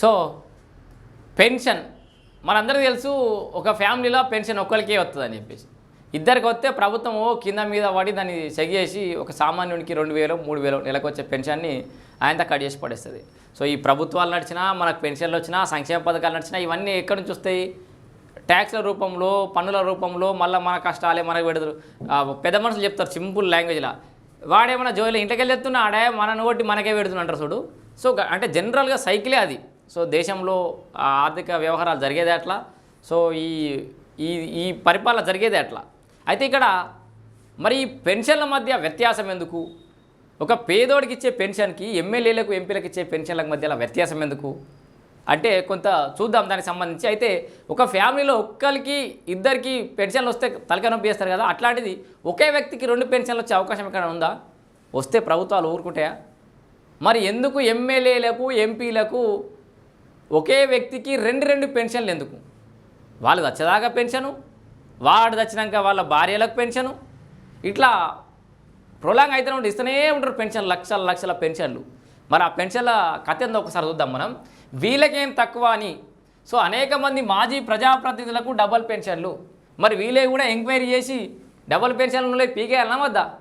So pension. మనందరికీ తెలుసు ఒక ఫ్యామిలీలో పెన్షన్ ఒక్కరికే వస్తుందని చెప్పేసి. ఇద్దరికి వస్తే ప్రభుత్వం కింద మీద పడి దాన్ని సెగేసి ఒక సామాన్యునికి రెండు వేలు మూడు వేలు నెలకు వచ్చే పెన్షన్ని ఆయనతో కట్ చేసి పడేస్తుంది. సో ఈ ప్రభుత్వాలు నడిచినా మనకు పెన్షన్లు వచ్చినా సంక్షేమ పథకాలు నడిచినా ఇవన్నీ ఎక్కడి నుంచి వస్తాయి? ట్యాక్స్ల రూపంలో పన్నుల రూపంలో మళ్ళీ మన కష్టాలే మనకు పెడతారు. పెద్ద మనుషులు చెప్తారు సింపుల్ లాంగ్వేజ్లో. వాడేమన్నా జోలి ఇంటికి వెళ్ళి ఎత్తున్నా ఆడే మన నోటి మనకే పెడుతున్నంటారు చూడు. సో అంటే జనరల్గా సైకిలే అది. సో దేశంలో ఆర్థిక వ్యవహారాలు జరిగేది అట్లా. సో ఈ ఈ ఈ పరిపాలన జరిగేది అట్లా. అయితే ఇక్కడ మరి ఈ పెన్షన్ల మధ్య వ్యత్యాసం ఎందుకు? ఒక పేదోడికి ఇచ్చే పెన్షన్కి ఎమ్మెల్యేలకు ఎంపీలకు ఇచ్చే పెన్షన్లకు మధ్యలో వ్యత్యాసం ఎందుకు? అంటే కొంత చూద్దాం దానికి సంబంధించి. అయితే ఒక ఫ్యామిలీలో ఒక్కరికి ఇద్దరికి పెన్షన్లు వస్తే తలకనొప్పి చేస్తారు కదా. అట్లాంటిది ఒకే వ్యక్తికి రెండు పెన్షన్లు వచ్చే అవకాశం ఎక్కడ ఉందా? వస్తే ప్రభుత్వాలు ఊరుకుంటాయా? మరి ఎందుకు ఎమ్మెల్యేలకు ఎంపీలకు ఒకే వ్యక్తికి రెండు రెండు పెన్షన్లు ఎందుకు? వాళ్ళు వచ్చేదాకా పెన్షను వాడు దచ్చినాక వాళ్ళ భార్యలకు పెన్షను. ఇట్లా ప్రొలాంగ్ అయితే ఉంటే ఇస్తూనే ఉంటారు పెన్షన్ లక్షల లక్షల పెన్షన్లు. మరి ఆ పెన్షన్ల కథ ఏందో ఒకసారి చూద్దాం మనం. వీళ్ళకేం తక్కువ అని. సో అనేక మంది మాజీ ప్రజాప్రతినిధులకు డబల్ పెన్షన్లు. మరి వీళ్ళే కూడా ఎంక్వైరీ చేసి డబల్ పెన్షన్లు పీకేయాలన్నా వద్దా?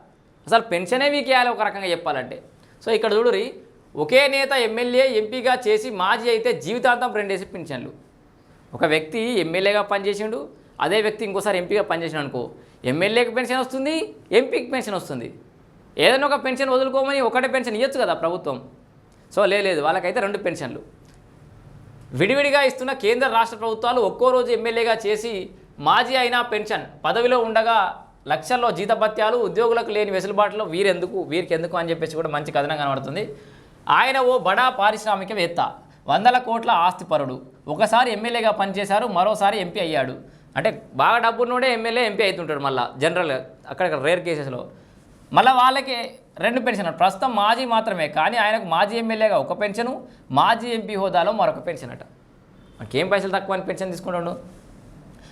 అసలు పెన్షనే వీకేయాలి ఒక రకంగా చెప్పాలంటే. సో ఇక్కడ చూడురి ఒకే నేత ఎమ్మెల్యే ఎంపీగా చేసి మాజీ అయితే జీవితాంతం రెండేసి పెన్షన్లు ఒక వ్యక్తి ఎమ్మెల్యేగా పనిచేసిండు అదే వ్యక్తి ఇంకోసారి ఎంపీగా పనిచేసిన అనుకో ఎమ్మెల్యేకి పెన్షన్ వస్తుంది ఎంపీకి పెన్షన్ వస్తుంది. ఏదైనా ఒక పెన్షన్ వదులుకోమని ఒకటే పెన్షన్ ఇవ్వచ్చు కదా ప్రభుత్వం. సో లేదు వాళ్ళకైతే రెండు పెన్షన్లు. విడివిడిగా ఇస్తున్న కేంద్ర రాష్ట్ర ప్రభుత్వాలు ఒక్కో రోజు ఎమ్మెల్యేగా చేసి మాజీ అయినా పెన్షన్ పదవిలో ఉండగా లక్షల్లో జీతభత్యాలు ఉద్యోగులకు లేని వెసులుబాటులో వీరెందుకు వీరికి ఎందుకు అని చెప్పేసి కూడా మంచి కథనం కనబడుతుంది. ఆయన ఓ బడా పారిశ్రామికవేత్త వందల కోట్ల ఆస్తిపరుడు. ఒకసారి ఎమ్మెల్యేగా పనిచేశారు మరోసారి ఎంపీ అయ్యాడు. అంటే బాగా డబ్బున్నోడే ఎమ్మెల్యే ఎంపీ అవుతుంటాడు మళ్ళీ జనరల్గా అక్కడ రేర్ కేసెస్లో. మళ్ళీ వాళ్ళకి రెండు పెన్షన్ ప్రస్తుతం మాజీ మాత్రమే కానీ ఆయనకు మాజీ ఎమ్మెల్యేగా ఒక పెన్షను మాజీ ఎంపీ హోదాలో మరొక పెన్షన్ అట మనకేం పైసలు తక్కువ అని పెన్షన్ తీసుకుంటాడు?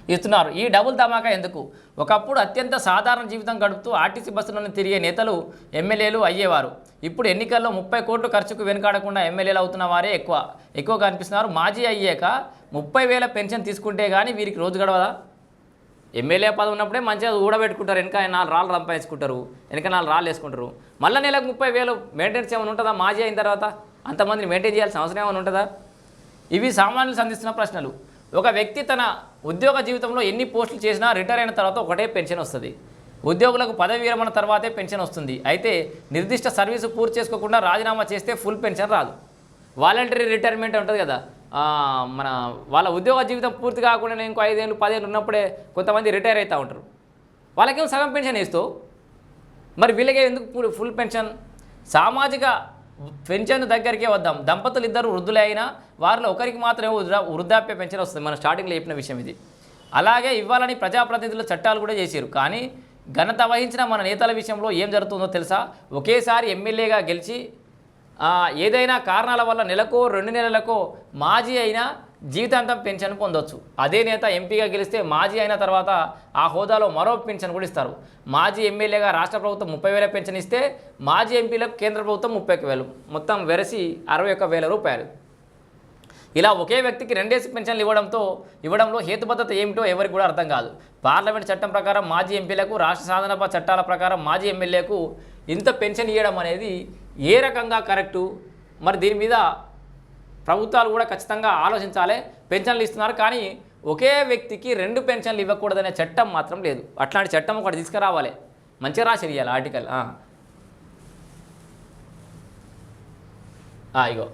ఇస్తున్నారు ఈ డబుల్ ధమాకా ఎందుకు? ఒకప్పుడు అత్యంత సాధారణ జీవితం గడుపుతూ ఆర్టీసీ బస్సులను తిరిగే నేతలు ఎమ్మెల్యేలు అయ్యేవారు. ఇప్పుడు ఎన్నికల్లో ముప్పై కోట్లు ఖర్చుకు వెనుకాడకుండా ఎమ్మెల్యేలు అవుతున్న వారే ఎక్కువ. ఎక్కువగా అనిపిస్తున్నారు. మాజీ అయ్యాక ముప్పై వేల పెన్షన్ తీసుకుంటే కానీ వీరికి రోజు గడవదా? ఎమ్మెల్యే పదవి ఉన్నప్పుడే మంచిగా ఊడబెట్టుకుంటారు. వెనక నాలుగు రాళ్ళు సంపాదించుకుంటారు వెనక నాలుగు రాళ్ళు వేసుకుంటారు. మళ్ళీ నెలకు ముప్పై వేలు మెయింటెనెన్స్ ఏమైనా ఉంటుందా మాజీ అయిన తర్వాత? అంతమందిని మెయింటైన్ చేయాల్సిన అవసరం ఏమైనా ఉంటుందా? ఇవి సామాన్యులు సంధిస్తున్న ప్రశ్నలు. ఒక వ్యక్తి తన ఉద్యోగ జీవితంలో ఎన్ని పోస్టులు చేసినా రిటైర్ అయిన తర్వాత ఒకటే పెన్షన్ వస్తుంది. ఉద్యోగులకు పదవి విరమణ తర్వాతే పెన్షన్ వస్తుంది. అయితే నిర్దిష్ట సర్వీసు పూర్తి చేసుకోకుండా రాజీనామా చేస్తే ఫుల్ పెన్షన్ రాదు. వాలంటరీ రిటైర్మెంట్ ఉంటుంది కదా. మన వాళ్ళ ఉద్యోగ జీవితం పూర్తి కాకుండా ఇంకో ఐదేళ్ళు పదేళ్ళు ఉన్నప్పుడే కొంతమంది రిటైర్ అవుతూ ఉంటారు. వాళ్ళకేం సగం పెన్షన్ వేస్తావు? మరి వీళ్ళకే ఎందుకు ఫుల్ పెన్షన్? సామాజిక పెన్షన్ దగ్గరికే వద్దాం. దంపతులు ఇద్దరు వృద్ధులే అయినా వారిలో ఒకరికి మాత్రమే వృద్ధాప్య పెన్షన్ వస్తుంది. మనం స్టార్టింగ్లో చెప్పిన విషయం ఇది. అలాగే ఇవ్వాలని ప్రజాప్రతినిధులు చట్టాలు కూడా చేశారు కానీ ఘనత వహించిన మన నేతల విషయంలో ఏం జరుగుతుందో తెలుసా? ఒకేసారి ఎమ్మెల్యేగా గెలిచి ఏదైనా కారణాల వల్ల నెలకో రెండు నెలలకో మాజీ అయినా జీవితాంతం పెన్షన్ పొందొచ్చు. అదే నేత ఎంపీగా గెలిస్తే మాజీ అయిన తర్వాత ఆ హోదాలో మరో పెన్షన్ కూడా ఇస్తారు. మాజీ ఎమ్మెల్యేగా రాష్ట్ర ప్రభుత్వం ముప్పై వేల పెన్షన్ ఇస్తే మాజీ ఎంపీలకు కేంద్ర ప్రభుత్వం ముప్పై వేలు. మొత్తం వెరసి అరవై ఒక్క వేల రూపాయలు. ఇలా ఒకే వ్యక్తికి రెండేసి పెన్షన్లు ఇవ్వడంతో ఇవ్వడంలో హేతుబద్ధత ఏమిటో ఎవరికి కూడా అర్థం కాదు. పార్లమెంట్ చట్టం ప్రకారం మాజీ ఎంపీలకు రాష్ట్ర సాధన చట్టాల ప్రకారం మాజీ ఎమ్మెల్యేకు ఇంత పెన్షన్ ఇవ్వడం అనేది ఏ రకంగా కరెక్టు? మరి దీని మీద ప్రభుత్వాలు కూడా ఖచ్చితంగా ఆలోచించాలి పెన్షన్లు ఇస్తున్నారు. కానీ ఒకే వ్యక్తికి రెండు పెన్షన్లు ఇవ్వకూడదనే చట్టం మాత్రం లేదు. అట్లాంటి చట్టం ఒకటి తీసుకురావాలి. మంచిగా రాసి ఇవ్వాలి ఆర్టికల్ ఇగో.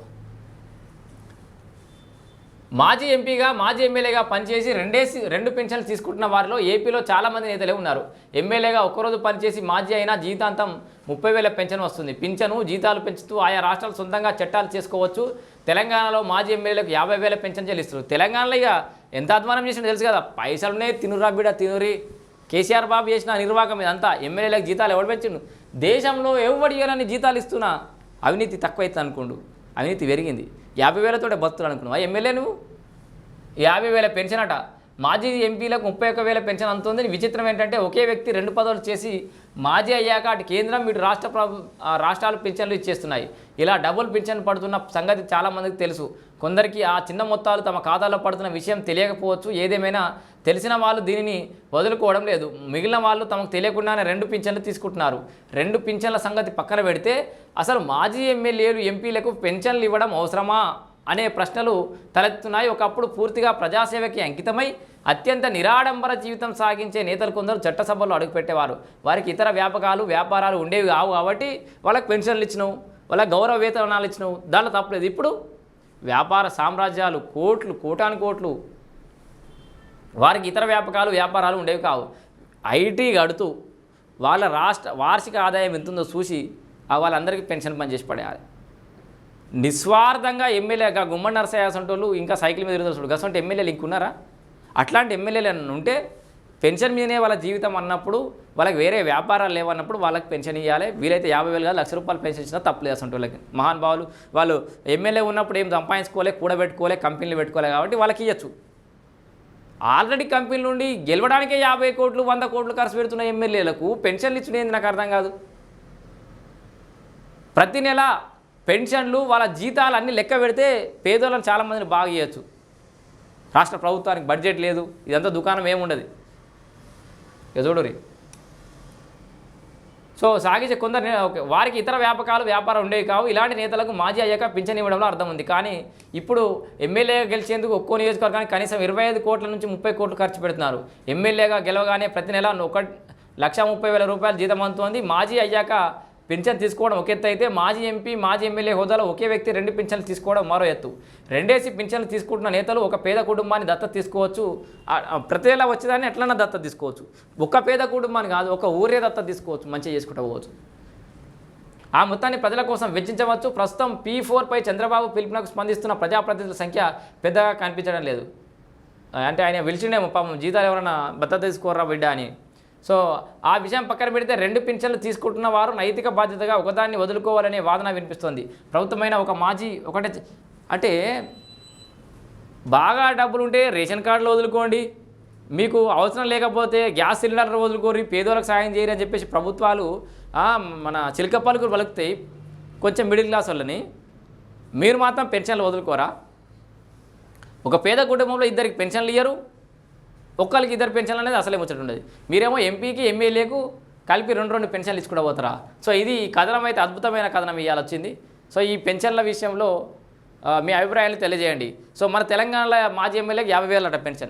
మాజీ ఎంపీగా మాజీ ఎమ్మెల్యేగా పనిచేసి రెండేసి రెండు పెన్షన్లు తీసుకుంటున్న వారిలో ఏపీలో చాలామంది నేతలే ఉన్నారు. ఎమ్మెల్యేగా ఒక్కరోజు పనిచేసి మాజీ అయినా జీతాంతం ముప్పై వేల పెన్షన్ వస్తుంది. పింఛను జీతాలు పెంచుతూ ఆయా రాష్ట్రాలు సొంతంగా చట్టాలు చేసుకోవచ్చు. తెలంగాణలో మాజీ ఎమ్మెల్యేలకు యాభై వేల పెన్షన్ చెల్లిస్తారు తెలంగాణలో ఇక ఎంత అధ్వానం చేసినా తెలుసు కదా పైసలునే తినురా బిడ తినురి. కేసీఆర్ బాబు చేసిన నిర్వాహకం ఇదంతా ఎమ్మెల్యేలకు జీతాలు ఎవడు పెంచిండు? దేశంలో ఎవడు ఇవ్వాలని జీతాలు ఇస్తున్నా? అవినీతి తక్కువైతే అనుకోండు అవినీతి పెరిగింది. యాభై వేలతోటే బతులు అనుకున్నావా? ఎమ్మెల్యే నువ్వు? యాభై వేల పెన్షన్ అట. మాజీ ఎంపీలకు ముప్పై ఒక్క వేల పెన్షన్ అంతుంది విచిత్రం ఏంటంటే ఒకే వ్యక్తి రెండు పదవులు చేసి మాజీ అయ్యాక అటు కేంద్రం ఇటు రాష్ట్ర ప్రభు రాష్ట్రాలు పెన్షన్లు ఇచ్చేస్తున్నాయి. ఇలా డబుల్ పింఛన్ పడుతున్న సంగతి చాలామందికి తెలుసు. కొందరికి ఆ చిన్న మొత్తాలు తమ ఖాతాలో పడుతున్న విషయం తెలియకపోవచ్చు. ఏదేమైనా తెలిసిన వాళ్ళు దీనిని వదులుకోవడం లేదు. మిగిలిన వాళ్ళు తమకు తెలియకుండానే రెండు పింఛన్లు తీసుకుంటున్నారు. రెండు పింఛన్ల సంగతి పక్కన పెడితే అసలు మాజీ ఎమ్మెల్యేలు ఎంపీలకు పెన్షన్లు ఇవ్వడం అవసరమా అనే ప్రశ్నలు తలెత్తున్నాయి ఒకప్పుడు పూర్తిగా ప్రజాసేవకి అంకితమై అత్యంత నిరాడంబర జీవితం సాగించే నేతలు కొందరు చట్టసభల్లో అడుగుపెట్టేవారు. వారికి ఇతర వ్యాపకాలు వ్యాపారాలు ఉండేవి కావు కాబట్టి వాళ్ళకి పెన్షన్లు ఇచ్చినావు. వాళ్ళకి గౌరవ వేతనాలు ఇచ్చినావు దాంట్లో తప్పలేదు. ఇప్పుడు వ్యాపార సామ్రాజ్యాలు కోట్లు కోటాను కోట్లు. వారికి ఇతర వ్యాపకాలు వ్యాపారాలు ఉండేవి కావు. ఐటీ గడుతూ వాళ్ళ రాష్ట్ర వార్షిక ఆదాయం ఎంతుందో చూసి వాళ్ళందరికీ పెన్షన్ పనిచేసి పడేయాలి. నిస్వార్థంగా ఎమ్మెల్యేగా గుమ్మడి నరసయ్య అసంటోళ్ళు ఇంకా సైకిల్ మీద తిరుగుతారు చూడు. గసంటే ఎమ్మెల్యేలు ఇంకున్నారా అట్లాంటి ఎమ్మెల్యేలు ఏమన్నా ఉంటే పెన్షన్ మీదనే వాళ్ళ జీవితం అన్నప్పుడు వాళ్ళకి వేరే వ్యాపారాలు లేవన్నప్పుడు వాళ్ళకి పెన్షన్ ఇవ్వాలి వీలైతే యాభై వేలు కాదు లక్ష రూపాయలు పెన్షన్ ఇచ్చినా తప్పలేదు అసలు వాళ్ళకి. మహానుభావులు వాళ్ళు ఎమ్మెల్యే ఉన్నప్పుడు ఏం సంపాదించుకోలే కూడబెట్టుకోలే కంపెనీలు పెట్టుకోలే కాబట్టి వాళ్ళకి ఇవ్వచ్చు ఆల్రెడీ కంపెనీ నుండి గెలవడానికే యాభై కోట్లు వంద కోట్లు ఖర్చు పెడుతున్న ఎమ్మెల్యేలకు పెన్షన్లు ఇచ్చుడేంది నాకు అర్థం కాదు. ప్రతి నెల పెన్షన్లు వాళ్ళ జీతాలు అన్నీ లెక్క పెడితే పేదోళ్ళని చాలామందిని బాగా చేయొచ్చు. రాష్ట్ర ప్రభుత్వానికి బడ్జెట్ లేదు ఇదంతా దుకాణం ఏముండదు. ఇక చూడురి సో సాగించే కొందరు వారికి ఇతర వ్యాపకాలు వ్యాపారం ఉండేవి కావు. ఇలాంటి నేతలకు మాజీ అయ్యాక పింఛన్ ఇవ్వడంలో అర్థం ఉంది. కానీ ఇప్పుడు ఎమ్మెల్యేగా గెలిచేందుకు ఒక్కో నియోజకవర్గానికి కనీసం ఇరవై ఐదు కోట్ల నుంచి ముప్పై కోట్లు ఖర్చు పెడుతున్నారు. ఎమ్మెల్యేగా గెలవగానే ప్రతి నెల ఒక లక్ష ముప్పై వేల రూపాయలు జీతం అందుతోంది మాజీ అయ్యాక పింఛన్ తీసుకోవడం ఒక ఎత్తు అయితే మాజీ ఎంపీ మాజీ ఎమ్మెల్యే హోదాలో ఒకే వ్యక్తి రెండు పింఛన్లు తీసుకోవడం మరో ఎత్తు. రెండేసి పింఛన్లు తీసుకుంటున్న నేతలు ఒక పేద కుటుంబాన్ని దత్త తీసుకోవచ్చు. ప్రతి నెల వచ్చేదాన్ని ఎట్లన్నా దత్తత తీసుకోవచ్చు. ఒక్క పేద కుటుంబాన్ని కాదు ఒక ఊరే దత్త తీసుకోవచ్చు మంచిగా చేసుకుంటూ పోవచ్చు. ఆ మొత్తాన్ని ప్రజల కోసం వెచ్చించవచ్చు. ప్రస్తుతం పీ పై చంద్రబాబు పిలుపునకు స్పందిస్తున్న ప్రజాప్రతినిధుల సంఖ్య పెద్దగా కనిపించడం లేదు. అంటే ఆయన పిలిచిండేమో పాపం జీతాలు ఎవరైనా భద్రత తీసుకోరా బిడ్డ అని. సో ఆ విషయం పక్కన పెడితే రెండు పింఛన్లు తీసుకుంటున్న వారు నైతిక బాధ్యతగా ఒకదాన్ని వదులుకోవాలనే వాదన వినిపిస్తుంది. ప్రభుత్వమైన ఒక మాజీ ఒకటే అంటే బాగా డబ్బులు ఉంటే రేషన్ కార్డులు వదులుకోండి. మీకు అవసరం లేకపోతే గ్యాస్ సిలిండర్ వదులుకోరి పేదోళ్ళకి సాయం చేయరు అని చెప్పేసి ప్రభుత్వాలు మన చిలక పలుకులు పలుకుతాయి. కొంచెం మిడిల్ క్లాస్ వాళ్ళని. మీరు మాత్రం పెన్షన్లు వదులుకోరా? ఒక పేద కుటుంబంలో ఇద్దరికి పెన్షన్లు ఇయ్యరు. ఒక్కరికి ఇద్దరు పెన్షన్లు అనేది అసలే ముచ్చట ఉండదు. మీరేమో ఎంపీకి ఎమ్మెల్యేకు కలిపి రెండు రెండు పెన్షన్లు ఇచ్చుకుంటూ పోతారా? సో ఇది ఈ కథనం అయితే అద్భుతమైన కథనం ఇవాళ వచ్చింది. సో ఈ పెన్షన్ల విషయంలో మీ అభిప్రాయాలు తెలియజేయండి. సో మన తెలంగాణలో మాజీ ఎమ్మెల్యేకి యాభై వేలు అట పెన్షన్.